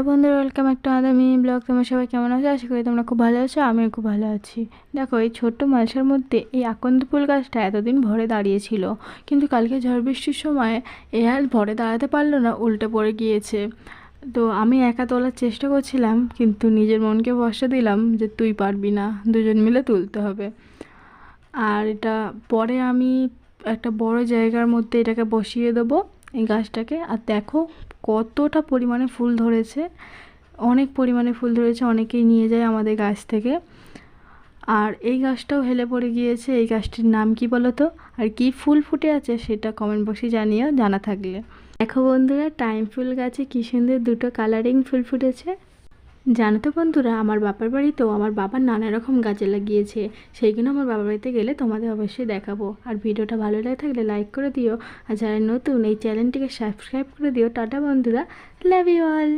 Hello বন্ধুরা welcome একটা আদার mini blog তোমরা সবাই কেমন আছো? আশা করি তোমরা খুব ভালো আছো, আমিও খুব ভালো আছি। দেখো, এই ছোট্ট মালসার মধ্যে এই আকন্দ ফুল গাছটা এতদিন ভরে দাঁড়িয়েছিল। কিন্তু কালকে ঝড় বৃষ্টির সময় এ আর ভরে দাঁড়াতে পারল না, উল্টে পড়ে গিয়েছে। তো আমি একা তোলার চেষ্টা করছিলাম, কিন্তু নিজের মনকে ভরসা দিলাম যে তুই পারবি না, দুজন মিলে তুলতে হবে। আর এটা পরে আমি একটা বড় জায়গার মধ্যে এটাকে বসিয়ে দেবো। এই গাছটাকে। আর দেখো কতটা পরিমাণে ফুল ধরেছে। অনেক পরিমাণে ফুল ধরেছে, অনেকেই নিয়ে যায় আমাদের গাছ থেকে। আর এই গাছটাও হেলে পড়ে গিয়েছে। এই গাছটির নাম কি বলো তো আর কি ফুল ফুটে আছে সেটা কমেন্ট বক্সে জানিয়েও জানা থাকলে। দেখো বন্ধুরা টাইম ফুল গাছে কী সুন্দর দুটো কালারিং ফুল ফুটেছে। জানো তো বন্ধুরা, আমার বাবার বাড়িতেও আমার বাবা নানা রকম গাছে লাগিয়েছে। সেইগুলো আমার বাবার বাড়িতে গেলে তোমাদের অবশ্যই দেখাবো। আর ভিডিওটা ভালো লাগে থাকলে লাইক করে দিও। আর যারা নতুন, এই চ্যানেলটিকে সাবস্ক্রাইব করে দিও। টাটা বন্ধুরা লাভ ইউ অল